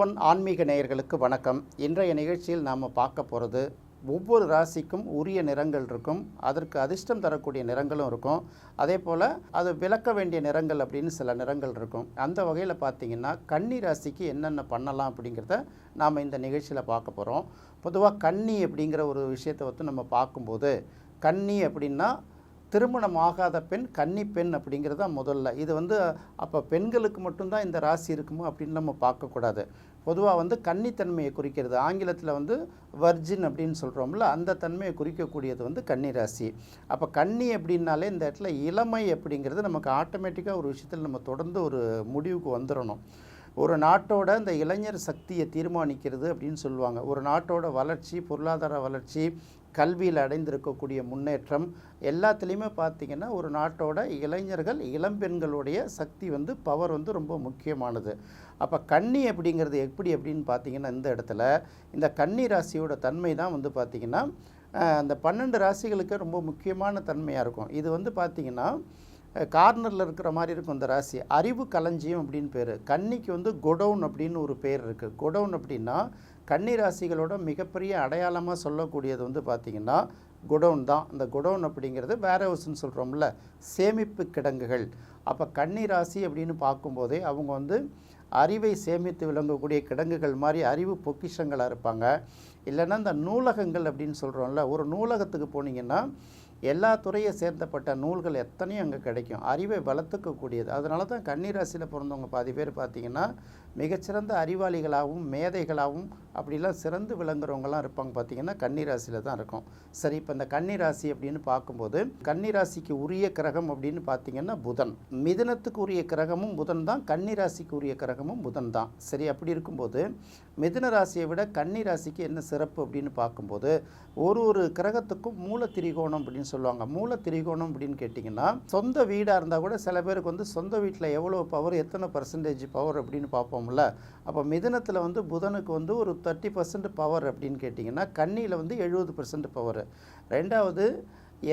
One ஆன்மீக நேயர்களுக்கு வணக்கம். இன்றைய நிகழ்ச்சியில் நாம் பார்க்க போகிறது ஒவ்வொரு ராசிக்கும் உரிய நிறங்கள் இருக்கும். அதற்கு அதிர்ஷ்டம் தரக்கூடிய நிறங்களும் இருக்கும். அதே போல் அது விளக்க வேண்டிய நிறங்கள் அப்படின்னு சில நிறங்கள் இருக்கும். அந்த வகையில் பார்த்தீங்கன்னா கன்னி ராசிக்கு என்னென்ன பண்ணலாம் அப்படிங்கிறத நாம் இந்த நிகழ்ச்சியில் பார்க்க போகிறோம் பொதுவாக கன்னி அப்படிங்கிற ஒரு விஷயத்தை வந்து நம்ம பார்க்கும்போது கன்னி அப்படின்னா திருமணம் ஆகாத பெண் கன்னி பெண் அப்படிங்கிறது தான் முதல்ல. இது வந்து அப்போ பெண்களுக்கு மட்டும்தான் இந்த ராசி இருக்குமோ அப்படின்னு நம்ம பார்க்கக்கூடாது. பொதுவாக வந்து கன்னித்தன்மையை குறிக்கிறது. ஆங்கிலத்தில் வந்து வர்ஜின் அப்படின்னு சொல்கிறோம்ல அந்த தன்மையை குறிக்கக்கூடியது வந்து கன்னி ராசி. அப்போ கன்னி அப்படின்னாலே இந்த இடத்துல இளமை அப்படிங்கிறது நமக்கு ஆட்டோமேட்டிக்காக ஒரு விஷயத்தில் நம்ம தொடர்ந்து ஒரு முடிவுக்கு வந்துடணும் ஒரு நாட்டோட இந்த இளைஞர் சக்தியை தீர்மானிக்கிறது அப்படின்னு சொல்லுவாங்க. ஒரு நாட்டோட வளர்ச்சி பொருளாதார வளர்ச்சி கல்வியில் அடைந்திருக்கக்கூடிய முன்னேற்றம் எல்லாத்துலேயுமே பார்த்திங்கன்னா ஒரு நாட்டோட இளைஞர்கள் இளம்பெண்களுடைய சக்தி வந்து பவர் வந்து ரொம்ப முக்கியமானது. அப்போ கன்னி அப்படிங்கிறது எப்படி அப்படின்னு பார்த்தீங்கன்னா இந்த இடத்துல இந்த கன்னி ராசியோட தன்மை தான் வந்து பார்த்திங்கன்னா அந்த பன்னெண்டு ராசிகளுக்கு ரொம்ப முக்கியமான தன்மையாக இருக்கும். இது வந்து பார்த்திங்கன்னா கார்னரில் இருக்கிற மாதிரி இருக்கும் இந்த ராசி. அறிவு களஞ்சியம் அப்படின்னு பேர். கன்னிக்கு வந்து கொடவுன் அப்படின்னு ஒரு பேர் இருக்குது கொடவுன் அப்படின்னா கன்னி ராசிகளோட மிகப்பெரிய அடையாளமாக சொல்லக்கூடியது வந்து பார்த்திங்கன்னா குடவுன் தான். இந்த குடவுன் அப்படிங்கிறது வேர் ஹவுஸ்ன்னு சொல்கிறோம்ல சேமிப்பு கிடங்குகள். அப்போ கன்னிராசி அப்படின்னு பார்க்கும்போதே அவங்க வந்து அறிவை சேமித்து விளங்கக்கூடிய கிடங்குகள் மாதிரி அறிவு பொக்கிஷங்களாக இருப்பாங்க. இல்லைன்னா இந்த நூலகங்கள் அப்படின்னு சொல்கிறோம்ல ஒரு நூலகத்துக்கு போனீங்கன்னா எல்லா துறையை சேர்ந்தப்பட்ட நூல்கள் எத்தனையும் அங்கே கிடைக்கும். அறிவை வளர்த்துக்கக்கூடியது. அதனால தான் கன்னிராசியில் பிறந்தவங்க பாதி பேர் பார்த்தீங்கன்னா மிகச்சிறந்த அறிவாளிகளாகவும் மேதைகளாகவும் அப்படிலாம் சிறந்து விளங்குறவங்களாம் இருப்பாங்க பார்த்தீங்கன்னா கன்னிராசியில் தான் இருக்கும். சரி இப்போ இந்த கன்னிராசி அப்படின்னு பார்க்கும்போது கன்னிராசிக்கு உரிய கிரகம் அப்படின்னு பார்த்தீங்கன்னா புதன். மிதனத்துக்கு உரிய கிரகமும் புதன் தான் கன்னிராசிக்கு உரிய கிரகமும் புதன் தான். சரி அப்படி இருக்கும்போது மிதுன ராசியை விட கன்னிராசிக்கு என்ன சிறப்பு அப்படின்னு பார்க்கும்போது ஒரு ஒரு கிரகத்துக்கும் மூல திரிகோணம் அப்படின்னு சொல்லுவாங்க. மூல திரிகோணம் அப்படின்னு கேட்டிங்கன்னா சொந்த வீடாக இருந்தால் கூட சில பேருக்கு வந்து சொந்த வீட்டில் எவ்வளோ பவர் எத்தனை பர்சன்டேஜ் பவர் அப்படின்னு பார்ப்போம்ல. அப்போ மிதனத்தில் வந்து புதனுக்கு வந்து ஒரு தேர்ட்டி பர்சன்ட் பவர் அப்படின்னு கேட்டிங்கன்னா கண்ணியில் வந்து எழுபது பர்சன்ட் பவர் ரெண்டாவது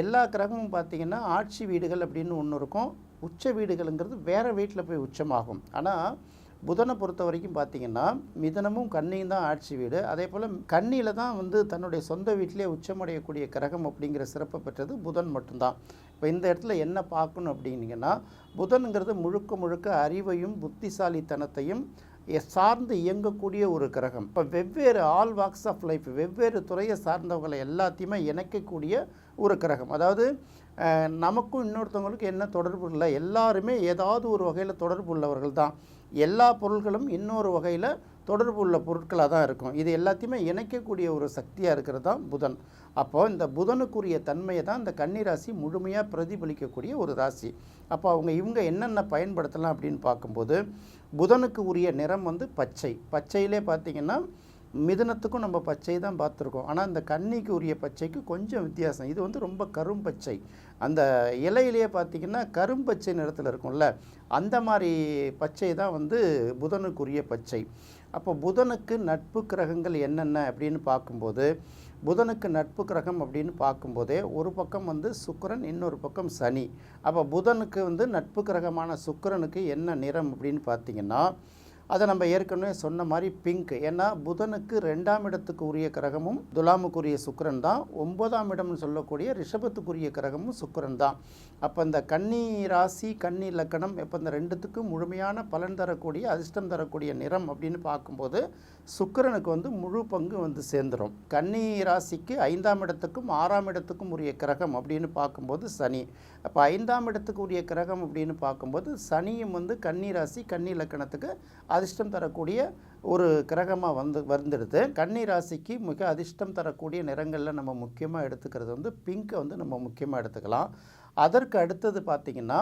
எல்லா கிரகமும் பார்த்திங்கன்னா ஆட்சி வீடுகள் அப்படின்னு ஒன்று இருக்கும். உச்ச வீடுகளுங்கிறது வேறு வீட்டில் போய் உச்சமாகும். ஆனால் புதனை பொறுத்த வரைக்கும் பார்த்தீங்கன்னா மிதனமும் கன்னியும் தான் ஆட்சி வீடு. அதே போல் கன்னியில் தான் வந்து தன்னுடைய சொந்த வீட்டிலே உச்சமடையக்கூடிய கிரகம் அப்படிங்கிற சிறப்பை பெற்றது புதன் மட்டும்தான். இப்போ இந்த இடத்துல என்ன பார்க்கணும் அப்படின்னீங்கன்னா புதனுங்கிறது முழுக்க முழுக்க அறிவையும் புத்திசாலித்தனத்தையும் சார்ந்து இயங்கக்கூடிய ஒரு கிரகம். இப்போ வெவ்வேறு ஆல் வாக்ஸ் ஆஃப் லைஃப் வெவ்வேறு துறையை சார்ந்தவங்களை எல்லாத்தையுமே இணைக்கக்கூடிய ஒரு கிரகம். அதாவது நமக்கும் இன்னொருத்தவங்களுக்கும் என்ன தொடர்பு இல்லை. எல்லாருமே ஏதாவது ஒரு வகையில் தொடர்பு உள்ளவர்கள் தான். எல்லா பொருள்களும் இன்னொரு வகையில் தொடர்பு உள்ள பொருட்களாக தான் இருக்கும். இது எல்லாத்தையுமே இணைக்கக்கூடிய ஒரு சக்தியாக இருக்கிறது தான் புதன். அப்போது இந்த புதனுக்குரிய தன்மையை தான் இந்த கன்னி ராசி முழுமையாக பிரதிபலிக்கக்கூடிய ஒரு ராசி. அப்போ அவங்க இவங்க என்னென்ன பயன்படுத்தலாம் அப்படின்னு பார்க்கும்போது புதனுக்கு உரிய நிறம் வந்து பச்சை. பச்சையிலே பார்த்திங்கன்னா மிதுனத்துக்கும் நம்ம பச்சை தான் பார்த்துருக்கோம். ஆனால் இந்த கன்னிக்கு உரிய பச்சைக்கு கொஞ்சம் வித்தியாசம். இது வந்து ரொம்ப கரும்பச்சை அந்த இலையிலேயே பார்த்தீங்கன்னா கரும்பச்சை நிறத்தில் இருக்கும்ல. அந்த மாதிரி பச்சை தான் வந்து புதனுக்குரிய பச்சை. அப்போ புதனுக்கு நட்பு கிரகங்கள் என்னென்ன அப்படின்னு பார்க்கும்போது புதனுக்கு நட்பு கிரகம் அப்படின்னு பார்க்கும்போதே ஒரு பக்கம் வந்து சுக்கரன் இன்னொரு பக்கம் சனி. அப்போ புதனுக்கு வந்து நட்பு கிரகமான சுக்கரனுக்கு என்ன நிறம் அப்படின்னு பார்த்தீங்கன்னா அதை நம்ம ஏற்கனவே சொன்ன மாதிரி பிங்க். ஏன்னா புதனுக்கு ரெண்டாம் இடத்துக்கு உரிய கிரகமும் துலாமுக்குரிய சுக்கரன் தான். ஒன்பதாம் இடம்னு சொல்லக்கூடிய ரிஷபத்துக்குரிய கிரகமும் சுக்கரன் தான். அப்போ இந்த கன்னி ராசி கன்னி லக்கணம் இப்போ இந்த ரெண்டுத்துக்கும் முழுமையான பலன் தரக்கூடிய அதிர்ஷ்டம் தரக்கூடிய நிறம் அப்படின்னு பார்க்கும்போது சுக்கிரனுக்கு வந்து முழு பங்கு வந்து சேர்ந்துடும் கன்னி ராசிக்கு ஐந்தாம் இடத்துக்கும் ஆறாம் இடத்துக்கும் உரிய கிரகம் அப்படின்னு பார்க்கும்போது சனி. அப்போ ஐந்தாம் இடத்துக்கு உரிய கிரகம் அப்படின்னு பார்க்கும்போது சனியும் வந்து கன்னி ராசி கன்னி லக்கணத்துக்கு அதிர்ஷ்டம் தரக்கூடிய ஒரு கிரகமாக வந்து வந்துடுது. கன்னி ராசிக்கு மிக அதிர்ஷ்டம் தரக்கூடிய நிறங்களில் நம்ம முக்கியமாக எடுத்துக்கிறது வந்து பிங்க்கை வந்து நம்ம முக்கியமாக எடுத்துக்கலாம். அதற்கு அடுத்தது பார்த்திங்கன்னா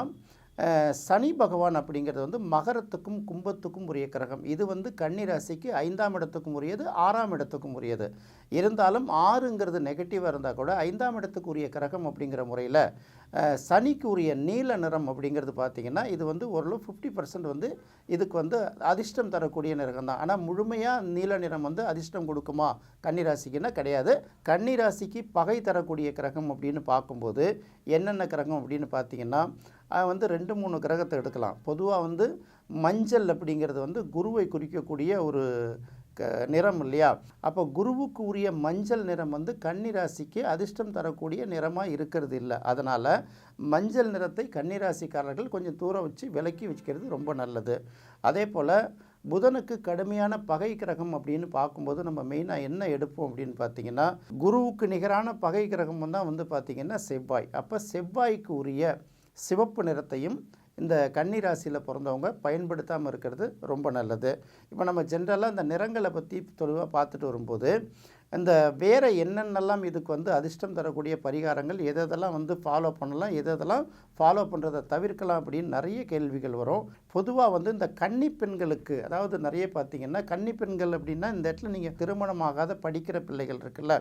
சனி பகவான் அப்படிங்கிறது வந்து மகரத்துக்கும் கும்பத்துக்கும் உரிய கிரகம். இது வந்து கன்னிராசிக்கு ஐந்தாம் இடத்துக்கும் உரியது ஆறாம் இடத்துக்கும் உரியது. இருந்தாலும் ஆறுங்கிறது நெகட்டிவாக இருந்தால் கூட ஐந்தாம் இடத்துக்கு உரிய கிரகம் அப்படிங்கிற முறையில் சனிக்கு உரிய நீல நிறம் அப்படிங்கிறது பார்த்திங்கன்னா இது வந்து ஓரளவு ஃபிஃப்டி பர்சன்ட் வந்து இதுக்கு வந்து அதிர்ஷ்டம் தரக்கூடிய நிறம் தான் ஆனால் முழுமையாக நீல நிறம் வந்து அதிர்ஷ்டம் கொடுக்குமா? கன்னிராசிக்குன்னா கிடையாது. கன்னிராசிக்கு பகை தரக்கூடிய கிரகம் அப்படின்னு பார்க்கும்போது என்னென்ன கிரகம் அப்படின்னு பார்த்தீங்கன்னா வந்து ரெண்டு மூணு கிரகத்தை எடுக்கலாம். பொதுவாக வந்து மஞ்சள் அப்படிங்கிறது வந்து குருவை குறிக்கக்கூடிய ஒரு க நிறம் இல்லையா? அப்போ குருவுக்கு உரிய மஞ்சள் நிறம் வந்து கன்னிராசிக்கு அதிர்ஷ்டம் தரக்கூடிய நிறமாக இருக்கிறது இல்லை. அதனால் மஞ்சள் நிறத்தை கன்னிராசிக்காரர்கள் கொஞ்சம் தூரம் வச்சு விலக்கி வச்சுக்கிறது ரொம்ப நல்லது. அதே போல் புதனுக்கு கடுமையான பகை கிரகம் அப்படின்னு பார்க்கும்போது நம்ம மெயினாக என்ன எடுப்போம் அப்படின்னு பார்த்தீங்கன்னா குருவுக்கு நிகரான பகை கிரகம் தான் வந்து பார்த்திங்கன்னா செவ்வாய். அப்போ செவ்வாய்க்கு உரிய சிவப்பு நிறத்தையும் இந்த கன்னி ராசியில் பிறந்தவங்க பயன்படுத்தாமல் இருக்கிறது ரொம்ப நல்லது. இப்போ நம்ம ஜென்ரலாக இந்த நிறங்களை பற்றி தெளிவாக பார்த்துட்டு வரும்போது இந்த வேறு என்னென்னலாம் இதுக்கு வந்து அதிர்ஷ்டம் தரக்கூடிய பரிகாரங்கள் எது எதெல்லாம் வந்து ஃபாலோ பண்ணலாம் எது எதெல்லாம் ஃபாலோ பண்ணுறதை தவிர்க்கலாம் அப்படின்னு நிறைய கேள்விகள் வரும். பொதுவாக வந்து இந்த கன்னி பெண்களுக்கு அதாவது நிறைய பார்த்தீங்கன்னா கன்னி பெண்கள் அப்படின்னா இந்த இடத்துல நீங்கள் திருமணமாகாத படிக்கிற பிள்ளைகள் இருக்குல்ல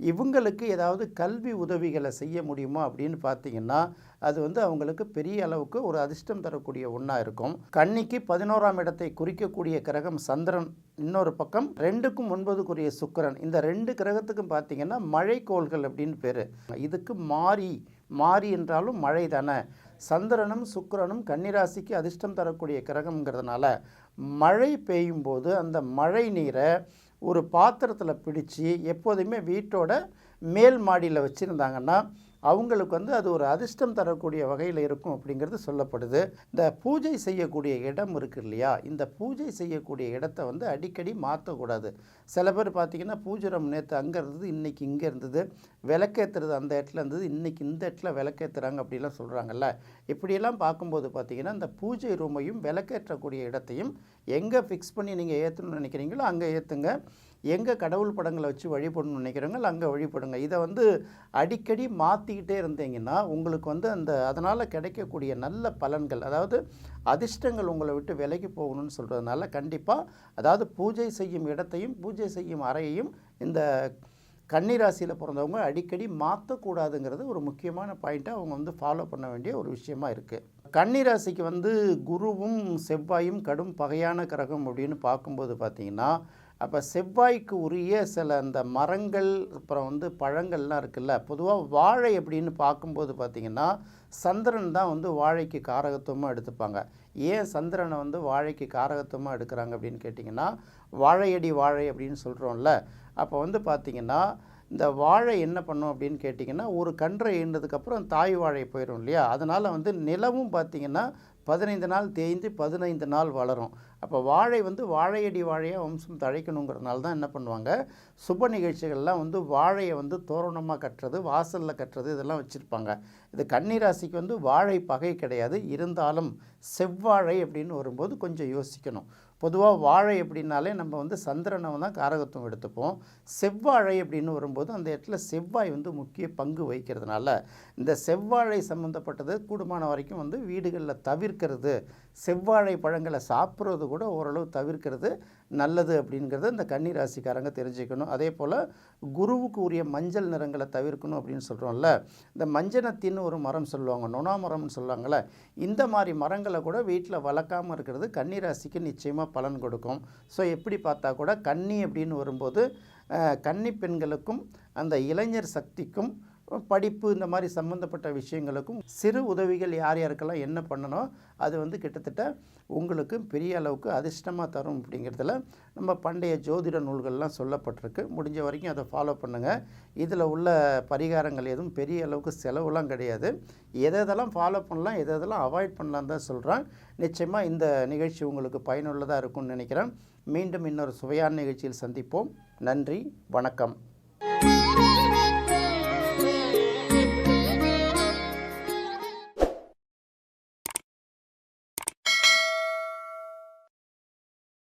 இவங்களுக்கு ஏதாவது கல்வி உதவிகளை செய்ய முடியுமா அப்படின்னு பார்த்தீங்கன்னா அது வந்து அவங்களுக்கு பெரிய அளவுக்கு ஒரு அதிர்ஷ்டம் தரக்கூடிய ஒன்றா இருக்கும். கன்னிக்கு பதினோராம் இடத்தை குறிக்கக்கூடிய கிரகம் சந்திரன் இன்னொரு பக்கம் ரெண்டுக்கும் ஒன்பதுக்குரிய சுக்கிரன். இந்த ரெண்டு ரெண்டு கிரகத்துக்கும் பார்த்தீங்கன்னா மழைக்கோள்கள் அப்படின்னு பேர். இதுக்கு மாறி மாறி என்றாலும் மழை தானே. சந்திரனும் சுக்கிரனும் கன்னிராசிக்கு அதிர்ஷ்டம் தரக்கூடிய கிரகம்ங்கிறதுனால மழை பெய்யும் போது அந்த மழை நீரை ஒரு பாத்திரத்தில் பிடிச்சி எப்போதுமே வீட்டோட மேல் மாடியில் வச்சுருந்தாங்கன்னா அவங்களுக்கு வந்து அது ஒரு அதிர்ஷ்டம் தரக்கூடிய வகையில் இருக்கும் அப்படிங்கிறது சொல்லப்படுது. இந்த பூஜை செய்யக்கூடிய இடம் இருக்கு இல்லையா? இந்த பூஜை செய்யக்கூடிய இடத்த வந்து அடிக்கடி மாற்றக்கூடாது சில பேர் பார்த்திங்கன்னா பூஜை ரூம் நேற்று அங்கே இருந்தது இன்றைக்கி இங்கே இருந்தது விளக்கேற்றுறது அந்த இடத்துல இருந்தது இன்றைக்கி இந்த இடத்துல விளக்கேற்றுறாங்க அப்படிலாம் சொல்கிறாங்கல்ல இப்படியெல்லாம் பார்க்கும்போது பார்த்திங்கன்னா இந்த பூஜை ரூமையும் விளக்கேற்றக்கூடிய இடத்தையும் எங்கே ஃபிக்ஸ் பண்ணி நீங்கள் ஏற்றணும்னு நினைக்கிறீங்களோ அங்கே ஏற்றுங்க எங்கே கடவுள் படங்களை வச்சு வழிபடணும்னு நினைக்கிறவங்க அங்கே வழிபடுங்க. இதை வந்து அடிக்கடி மாற்றிக்கிட்டே இருந்தீங்கன்னா உங்களுக்கு வந்து அந்த அதனால் கிடைக்கக்கூடிய நல்ல பலன்கள் அதாவது அதிர்ஷ்டங்கள் உங்களை விட்டு விலகி போகணும்னு சொல்கிறதுனால கண்டிப்பாக அதாவது பூஜை செய்யும் இடத்தையும் பூஜை செய்யும் அறையையும் இந்த கன்னிராசியில் பிறந்தவங்க அடிக்கடி மாற்றக்கூடாதுங்கிறது ஒரு முக்கியமான பாயிண்ட்டாக அவங்க வந்து ஃபாலோ பண்ண வேண்டிய ஒரு விஷயமா இருக்குது கன்னிராசிக்கு வந்து குருவும் செவ்வாயும் கடும் பகையான கிரகம் அப்படின்னு பார்க்கும்போது பார்த்திங்கன்னா அப்போ செவ்வாய்க்கு உரிய சில அந்த மரங்கள் அப்புறம் வந்து பழங்கள்லாம் இருக்குல்ல பொதுவாக வாழை அப்படின்னு பார்க்கும்போது பார்த்திங்கன்னா சந்திரன் தான் வந்து வாழைக்கு காரகத்துவமாக எடுத்துப்பாங்க. ஏன் சந்திரனை வந்து வாழைக்கு காரகத்துவமாக எடுக்கிறாங்க அப்படின்னு கேட்டிங்கன்னா வாழையடி வாழை அப்படின்னு சொல்கிறோம்ல அப்போ வந்து பார்த்திங்கன்னா இந்த வாழை என்ன பண்ணும் அப்படின்னு கேட்டிங்கன்னா ஒரு கன்றை ஈண்டதுக்கப்புறம் தாய் வாழை போயிடும் இல்லையா? அதனால் வந்து நிலவும் பார்த்திங்கன்னா பதினைந்து நாள் தேய்ந்து பதினைந்து நாள் வளரும். அப்போ வாழை வந்து வாழையடி வாழையாக வம்சம் தழைக்கணுங்கிறதுனால தான் என்ன பண்ணுவாங்க? சுப நிகழ்ச்சிகள்லாம் வந்து வாழையை வந்து தோரணமாக கட்டுறது வாசலில் கட்டுறது இதெல்லாம் வச்சுருப்பாங்க. இது கன்னிராசிக்கு வந்து வாழை பகை கிடையாது. இருந்தாலும் செவ்வாழை அப்படின்னு வரும்போது கொஞ்சம் யோசிக்கணும். பொதுவாக வாழை அப்படின்னாலே நம்ம வந்து சந்திரனை தான் காரகத்துவம் எடுத்துப்போம். செவ்வாழை அப்படின்னு வரும்போது அந்த இடத்துல செவ்வாய் வந்து முக்கிய பங்கு வகிக்கிறதுனால இந்த செவ்வாழை சம்மந்தப்பட்டது கூடுமான வரைக்கும் வந்து வீடுகளில் தவிர்க்கிறது செவ்வாழை பழங்களை சாப்பிட்றது கூட ஓரளவு தவிர்க்கிறது நல்லது அப்படிங்கிறத இந்த கன்னி ராசிக்காரங்க தெரிஞ்சுக்கணும். அதே போல் குருவுக்கு உரிய மஞ்சள் நிறங்களை தவிர்க்கணும் அப்படின்னு சொல்கிறோம்ல இந்த மஞ்சனத்தின்னு ஒரு மரம் சொல்லுவாங்க நொனா மரம்னு சொல்லுவாங்கள்ல இந்த மாதிரி மரங்களை கூட வீட்டில் வளர்க்காமல் இருக்கிறது கன்னி ராசிக்கு நிச்சயமாக பலன் கொடுக்கும். ஸோ எப்படி பார்த்தா கூட கன்னி அப்படின்னு வரும்போது கன்னி பெண்களுக்கும் அந்த இளைஞர் சக்திக்கும் படிப்பு இந்த மாதிரி சம்மந்தப்பட்ட விஷயங்களுக்கும் சிறு உதவிகள் யார் யாருக்கெல்லாம் என்ன பண்ணணும் அது வந்து கிட்டத்தட்ட உங்களுக்கு பெரிய அளவுக்கு அதிர்ஷ்டமாக தரும் அப்படிங்கிறதுல நம்ம பண்டைய ஜோதிட நூல்கள்லாம் சொல்லப்பட்டிருக்கு. முடிஞ்ச வரைக்கும் அதை ஃபாலோ பண்ணுங்கள் இதில் உள்ள பரிகாரங்கள் எதுவும் பெரிய அளவுக்கு செலவுலாம் கிடையாது. எதை எதெல்லாம் ஃபாலோ பண்ணலாம் எதை எதெல்லாம் அவாய்ட் பண்ணலாம் தான் சொல்கிறேன் நிச்சயமாக இந்த நிகழ்ச்சி உங்களுக்கு பயனுள்ளதாக இருக்கும்னு நினைக்கிறேன். மீண்டும் இன்னொரு சுவையான நிகழ்ச்சியில் சந்திப்போம். நன்றி வணக்கம்.